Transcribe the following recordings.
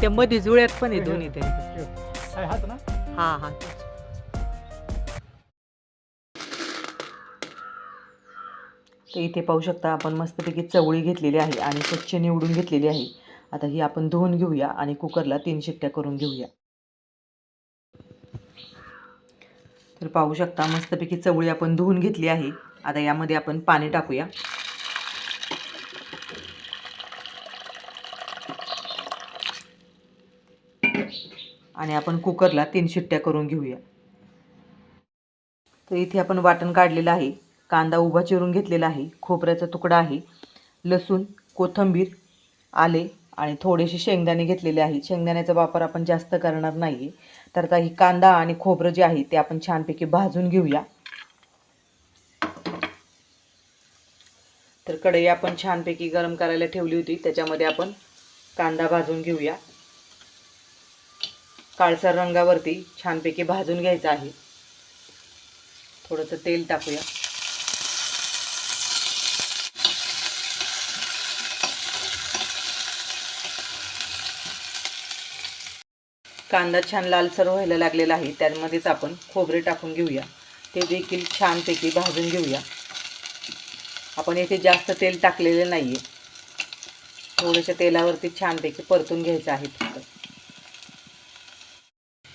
त्या मध्ये जुळ्यात पण आहे दोन्ही काय हाच ना? हा हा. तर इथे पाहू शकता आपण मस्तपैकी चवळी घेतलेली आहे आणि स्वच्छ निवडून घेतलेली आहे. आता ही आपण धुवून घेऊया आणि कुकरला तीन शिट्ट्या करून घेऊया. तर पाहू शकता मस्तपैकी चवळी आपण धुवून घेतली आहे. आता यामध्ये आपण पाणी टाकूया. आणि आपण कुकरला तीन शिट्ट्या करून घेऊया. तर इथे आपण वाटण काढलेलं आहे. कांदा उभा चिरून घेतलेला आहे. खोबऱ्याचा तुकडा आहे. लसूण कोथंबीर आले आणि थोडेसे शेंगदाणे घेतलेले आहे. शेंगदाण्याचा वापर आपण जास्त करणार नाही तर आता ही कांदा आणि खोबरं जे आहे ते आपण छानपैकी भाजून घेऊया. तर कढई आपण छानपैकी गरम करायला ठेवली होती. त्याच्यामध्ये आपण कांदा भाजून घेऊया. काळसर रंगावरती छानपैकी भाजून घ्यायचं आहे. थोडंसं तेल टाकूया. कांदा छान लालसर व्हायला लागलेला आहे. त्यामध्येच आपण खोबरे टाकून घेऊया. ते देखील छानपैकी भाजून घेऊया. आपण येथे जास्त तेल टाकलेले नाही आहे थोड्याशा तेलावरती छानपैकी परतून घ्यायचं आहे फक्त.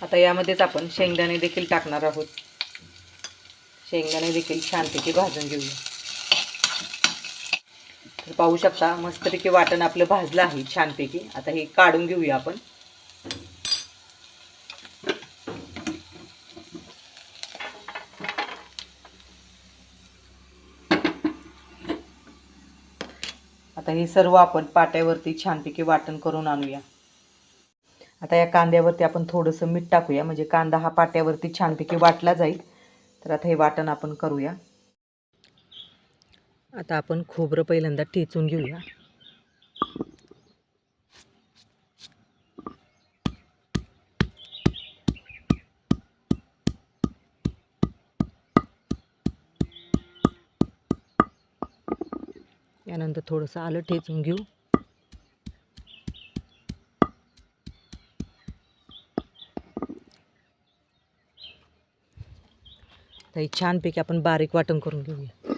आता यामध्येच आपण शेंगदाणे देखील टाकणार आहोत. शेंगदाणे देखील छानपैकी भाजून घेऊया. तर पाहू शकता मस्तपैकी वाटण आपलं भाजलं आहे छानपैकी आता हे काढून घेऊया आपण. आता हे सर्व आपण पाट्यावरती छानपैकी वाटण करून आणूया. आता या कांद्यावरती आपण थोडंसं मीठ टाकूया म्हणजे कांदा हा पाट्यावरती छानपैकी वाटला जाईल. तर आता हे वाटण आपण करूया. आता आपण खोबरं पहिल्यांदा ठेचून घेऊया. यानंतर थोडंसं आलं ठेचून घेऊ. काही छानपैकी आपण बारीक वाटण करून घेऊया.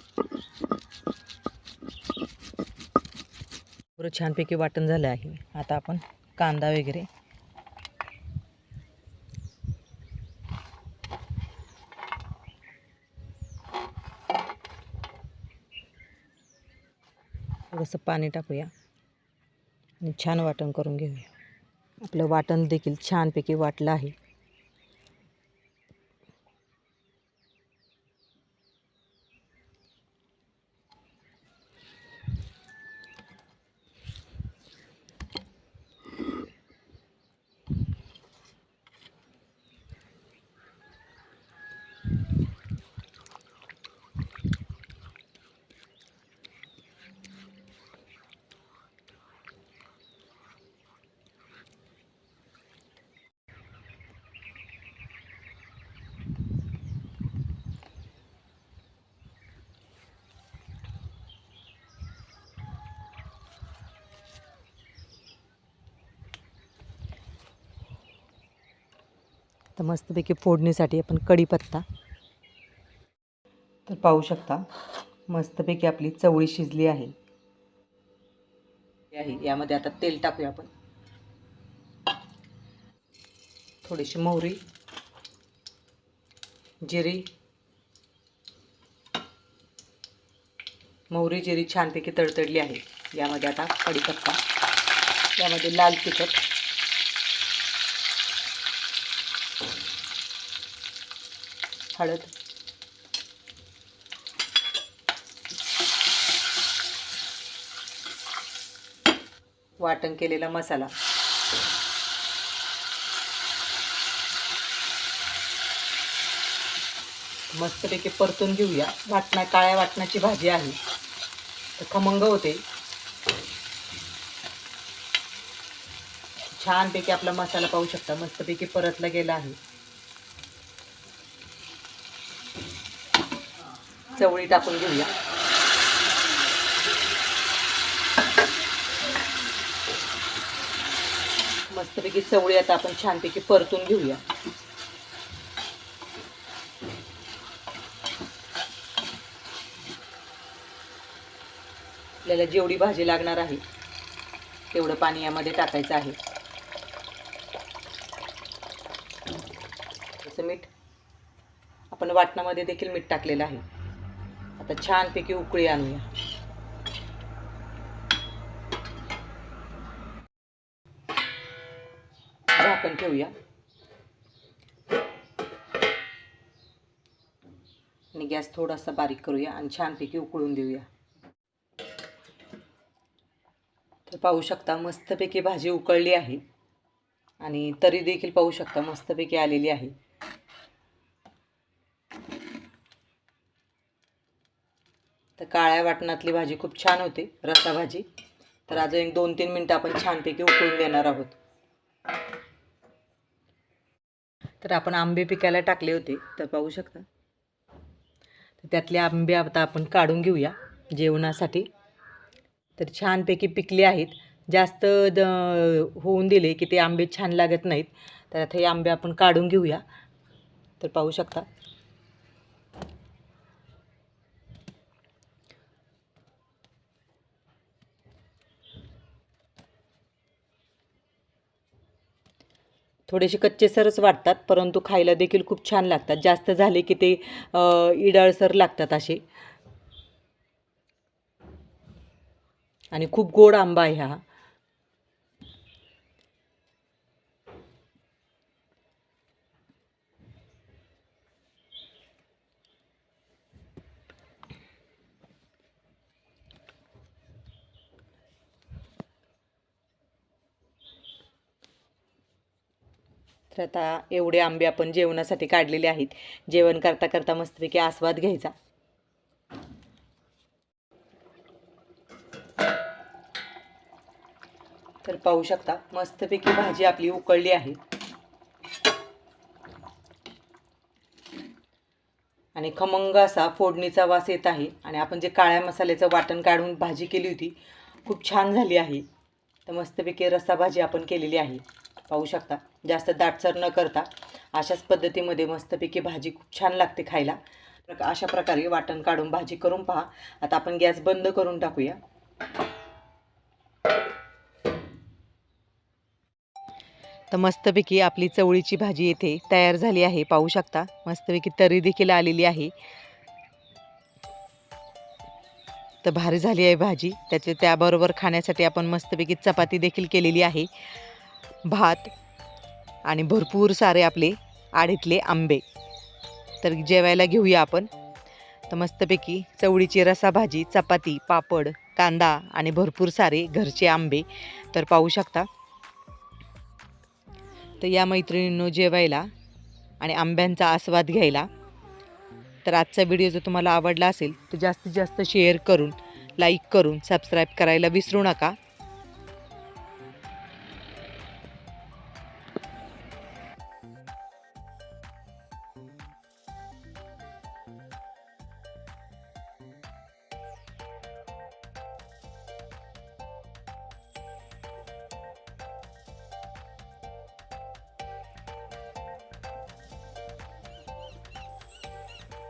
पुरं छानपैकी वाटण झालं आहे. आता आपण कांदा वगैरे थोडंसं पाणी टाकूया आणि छान वाटण करून घेऊया. आपलं वाटण देखील छानपैकी वाटलं आहे. तर मस्तपैकी फोडणीसाठी आपण कढीपत्ता. तर पाहू शकता मस्तपैकी आपली चवळी शिजली आहे. आहे यामध्ये आता तेल टाकूया आपण. थोडीशी मोहरी जिरी. मोहरी जिरी छानपैकी तडतडली आहे. यामध्ये आता कढीपत्ता. यामध्ये लाल तिखट. हळद. वाटण केलेला मसाला. मस्तपैकी परतून घेऊया. वाटणा काळ्या वाटणाची भाजी आहे. तर खमंग होते. छानपैकी आपला मसाला पाहू शकता. मस्तपैकी परतला गेला आहे. चवळी टाकून घेऊया. मस्तपैकी चवळी आता आपण छानपैकी परतून घेऊया. आपल्याला जेवढी भाजी लागणार आहे तेवढं पाणी यामध्ये टाकायचं आहे. तसं मीठ आपण वाटणामध्ये देखील मीठ टाकलेलं आहे. आता छानपैकी उकळी आणूया. झाकण ठेवूया. आणि गॅस थोडासा बारीक करूया आणि छानपैकी उकळून देऊया. तर पाहू शकता मस्तपैकी भाजी उकळली आहे. आणि तरी देखील पाहू शकता मस्तपैकी आलेली आहे. तर काळ्या वाटणातली भाजी खूप छान होते रस्सा भाजी. तर अजून एक दोन तीन मिनटं आपण छानपैकी उकळून देणार आहोत. तर आपण आंबे पिकायला टाकले होते तर पाहू शकता. तर त्यातले आंबे आता आपण काढून घेऊया जेवणासाठी. तर छानपैकी पिकले आहेत. जास्त द होऊन दिले की ते आंबे छान लागत नाहीत. तर आता हे आंबे आपण काढून घेऊया. तर पाहू शकता. थोडेसे कच्चे सरच वाटतात परंतु खायला देखील खूप छान लागतात. जास्त झाले की ते इडाळसर लागतात असे. आणि खूप गोड आंबा आहे हा. तर आता एवढे आंबे आपण जेवणासाठी काढलेले आहेत. जेवण करता करता मस्तपैकी आस्वाद घ्यायचा. तर पाहू शकता मस्तपैकी भाजी आपली उकळली आहे. आणि खमंग असा फोडणीचा वास येत आहे. आणि आपण जे काळ्या मसाल्याचं वाटण काढून भाजी केली होती खूप छान झाली आहे. तर मस्तपैकी रस्सा भाजी आपण केलेली आहे. पाहू शकता. जास्त दाटसर न करता अशाच पद्धतीमध्ये मस्तपैकी भाजी खूप छान लागते खायला. अशा प्रकारे वाटण काढून भाजी करून पहा. आता आपण गॅस बंद करून टाकूया. तर मस्तपैकी आपली चवळीची भाजी येथे तयार झाली आहे. पाहू शकता मस्तपैकी तरी देखील आलेली आहे. तर भारी झाली आहे भाजी. त्याचे त्याबरोबर खाण्यासाठी आपण मस्तपैकी चपाती देखील केलेली आहे. भात आणि भरपूर सारे आपले आडीतले आंबे. तर जेवायला घेऊया आपण. तर मस्तपैकी चवळीची रसाभाजी चपाती पापड कांदा आणि भरपूर सारे घरचे आंबे. तर पाहू शकता. तर या मैत्रिणींनो जेवायला आणि आंब्यांचा आस्वाद घ्यायला. तर आजचा व्हिडिओ जर तुम्हाला आवडला असेल तर जास्तीत जास्त शेअर करून लाईक करून सबस्क्राईब करायला विसरू नका.